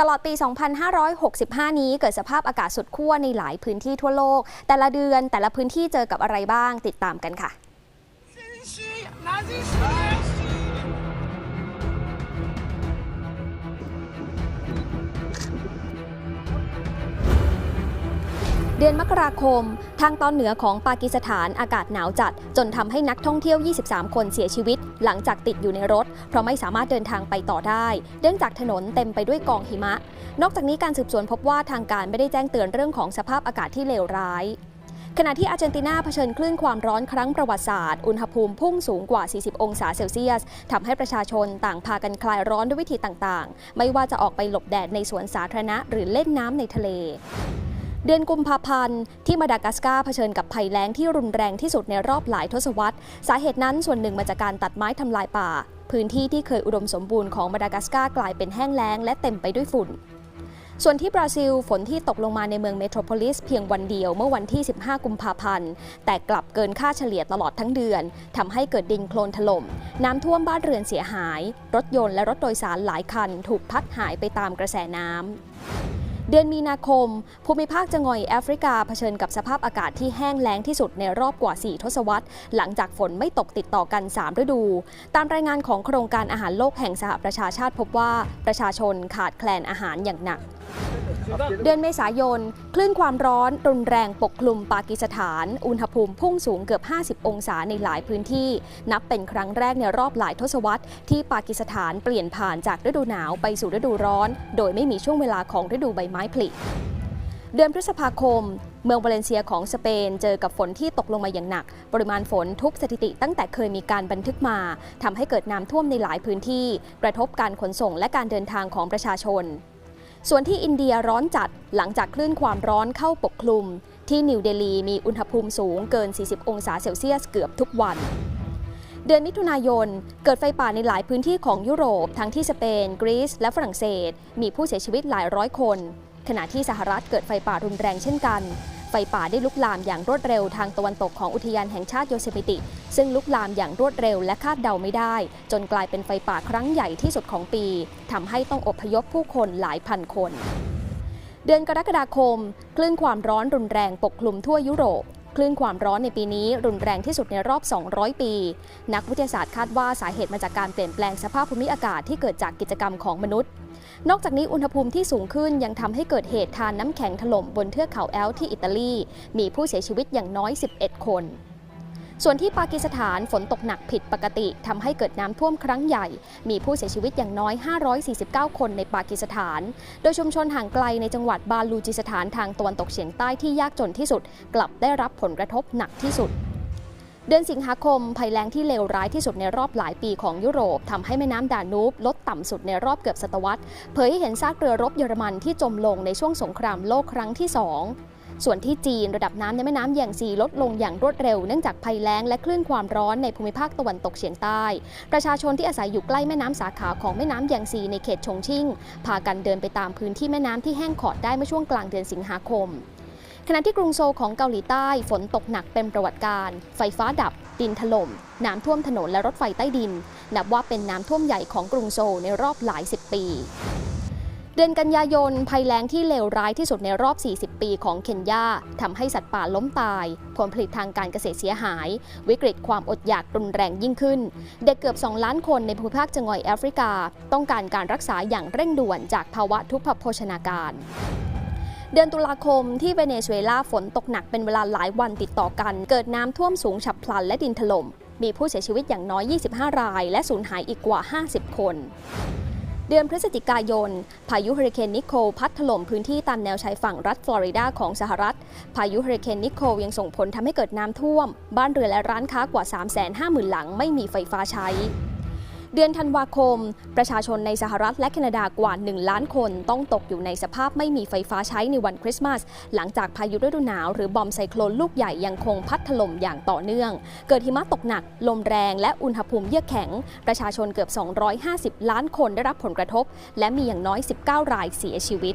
ตลอดปี 2565 นี้เกิดสภาพอากาศสุดขั้วในหลายพื้นที่ทั่วโลก แต่ละเดือนแต่ละพื้นที่เจอกับอะไรบ้างติดตามกันค่ะ ดือนมกราคม ทางตอนเหนือของปากีสถานอากาศหนาวจัด จนทำให้นักท่องเที่ยว 23 คนเสียชีวิต หลังจากติดอยู่ในรถ เพราะไม่สามารถเดินทางไปต่อได้ เนื่องจากถนนเต็มไปด้วยกองหิมะ นอกจากนี้การสืบสวนพบว่าทางการไม่ได้แจ้งเตือนเรื่องของสภาพอากาศที่เลวร้ายขณะที่อาร์เจนตินาเผชิญคลื่นความร้อนครั้งประวัติศาสตร์ อุณหภูมิพุ่งสูงกว่า 40 องศาเซลเซียสทำให้ประชาชนต่างพากันคลายร้อนด้วยวิธีต่างๆ ไม่ว่าจะออกไปหลบแดดในสวนสาธารณะหรือเล่นน้ำในทะเล เดือนกุมภาพันธ์ที่มาดากัสการ์เผชิญกับภัยแล้งที่รุนแรงที่สุดในรอบหลายทศวรรษ สาเหตุนั้นส่วนหนึ่งมาจากการตัดไม้ทำลายป่า พื้นที่ที่เคยอุดมสมบูรณ์ของมาดากัสการ์กลายเป็นแห้งแล้งและเต็มไปด้วยฝุ่นส่วนที่บราซิลฝนที่ตกลงมาในเมืองเมโทรโพลิสเพียงวันเดียวเมื่อวันที่ 15 กุมภาพันธ์ แต่กลับเกินค่าเฉลี่ยตลอดทั้งเดือนทำให้เกิดดินโคลนถล่ม น้ำท่วมบ้านเรือนเสียหาย รถยนต์และรถโดยสารหลายคัน ถูกพัดหายไปตามกระแสน้ำ เดือนมีนาคม ภูมิภาคจะงอยแอฟริกาเผชิญกับสภาพอากาศที่แห้งแล้งที่สุดในรอบกว่า 4 ทศวรรษ หลังจากฝนไม่ตกติดต่อกัน 3 ฤดู ตามรายงานของโครงการอาหารโลกแห่งสหประชาชาติพบว่าประชาชนขาดแคลนอาหารอย่างหนัก เดือนเมษายน คลื่นความร้อนรุนแรงปกคลุมปากีสถาน อุณหภูมิพุ่งสูงเกือบ 50 องศาในหลายพื้นที่ นับเป็นครั้งแรกในรอบหลายทศวรรษที่ปากีสถานเปลี่ยนผ่านจากฤดูหนาวไปสู่ฤดูร้อน โดยไม่มีช่วงเวลาของฤดูใบไม้ผลิเดือนพฤษภาคมเมืองวาเลนเซียของสเปนเจอกับฝนที่ตกลงมาอย่างหนัก ปริมาณฝนทุบสถิติตั้งแต่เคยมีการบันทึกมาทำให้เกิดน้ำท่วมในหลายพื้นที่ กระทบการขนส่งและการเดินทางของประชาชน ส่วนที่อินเดียร้อนจัดหลังจากคลื่นความร้อนเข้าปกคลุม ที่นิวเดลีมีอุณหภูมิสูงเกิน 40 องศาเซลเซียสเกือบทุกวันเดือนมิถุนายน เกิดไฟป่าในหลายพื้นที่ของยุโรป ทั้งที่สเปน กรีซ และฝรั่งเศส มีผู้เสียชีวิตหลายร้อยคน ขณะที่สหรัฐเกิดไฟป่ารุนแรงเช่นกัน ฟป่าได้ลุกลามอย่างรวดเร็วทางตะวันตกของอุทยานแห่งชาติโยเซมิติ ซึ่งลุกลามอย่างรวดเร็วและคาดเดาไม่ได้ จนกลายเป็นไฟป่าครั้งใหญ่ที่สุดของปีทำให้ต้องอพยพผู้คนหลายพันคน เดือนกรกฎาคม คลื่นความร้อนรุนแรงปกคลุมทั่วยุโรป คลื่นความร้อนในปีนี้รุนแรงที่สุดในรอบ 200 ปี นักวิทยาศาสตร์คาดว่าสาเหตุมาจากการเปลี่ยนแปลงสภาพภูมิอากาศที่เกิดจากกิจกรรมของมนุษย์ นอกจากนี้อุณหภูมิที่สูงขึ้นยังทำให้เกิดเหตุทานน้ำแข็งถล่มบนเทือกเขาแอลที่อิตาลี มีผู้เสียชีวิตอย่างน้อย 11 คน ส่วนที่ปากีสถานฝนตกหนักผิดปกติทำให้เกิดน้ำท่วมครั้งใหญ่ มีผู้เสียชีวิตอย่างน้อย 549 คนในปากีสถาน โดยชุมชนห่างไกลในจังหวัดบาลูจิสถานทางตะวันตกเฉียงใต้ที่ยากจนที่สุด กลับได้รับผลกระทบหนักที่สุดเดือนสิงหาคมภัยแล้งที่เลวร้ายที่สุดในรอบหลายปีของยุโรปทำให้แม่น้ำดานูบลดต่ำสุดในรอบเกือบศตวรรษ เผยให้เห็นซากเรือรบเยอรมันที่จมลงในช่วงสงครามโลกครั้งที่สอง ส่วนที่จีนระดับน้ำในแม่น้ำแยงซีลดลงอย่างรวดเร็วเนื่องจากภัยแล้งและคลื่นความร้อนในภูมิภาคตะวันตกเฉียงใต้ ประชาชนที่อาศัยอยู่ใกล้แม่น้ำสาขาของแม่น้ำแยงซีในเขตชงชิ่ง พากันเดินไปตามพื้นที่แม่น้ำที่แห้งขอดได้เมื่อช่วงกลางเดือนสิงหาคมขณะที่กรุงโซลของเกาหลีใต้ฝนตกหนักเป็นประวัติการ ไฟฟ้าดับ ดินถล่ม น้ำท่วมถนนและรถไฟใต้ดิน นับว่าเป็นน้ำท่วมใหญ่ของกรุงโซลในรอบหลายสิบปี เดือนกันยายนภัยแล้งที่เลวร้ายที่สุดในรอบ 40 ปีของเคนยาทำให้สัตว์ป่าล้มตาย ผลผลิตทางการเกษตรเสียหาย วิกฤตความอดอยากรุนแรงยิ่งขึ้น เด็กเกือบ 2 ล้านคนในภูมิภาคจังหวัดแอฟริกา ต้องการการรักษาอย่างเร่งด่วนจากภาวะทุพพโภชนาการเดือนตุลาคมที่เวเนซุเอลาฝนตกหนักเป็นเวลาหลายวันติดต่อกัน เกิดน้ำท่วมสูงฉับพลันและดินถล่ม มีผู้เสียชีวิตอย่างน้อย 25 ราย และสูญหายอีกกว่า 50 คน เดือนพฤศจิกายน พายุเฮอริเคนนิโคลพัดถล่มพื้นที่ตามแนวชายฝั่งรัฐฟลอริดาของสหรัฐ พายุเฮอริเคนนิโคลยังส่งผลทำให้เกิดน้ำท่วม บ้านเรือนและร้านค้ากว่า 350,000 หลังไม่มีไฟฟ้าใช้ เดือนธันวาคม ประชาชนในสหรัฐและแคนาดากว่า 1 ล้านคนต้องตกอยู่ในสภาพไม่มีไฟฟ้าใช้ในวันคริสต์มาส หลังจากพายุฤดูหนาวหรือบอมไซโคลนลูกใหญ่ยังคงพัดถล่มอย่างต่อเนื่อง เกิดหิมะตกหนัก ลมแรงและอุณหภูมิเยือกแข็ง ประชาชนเกือบ 250 ล้านคนได้รับผลกระทบ และมีอย่างน้อย 19 รายเสียชีวิต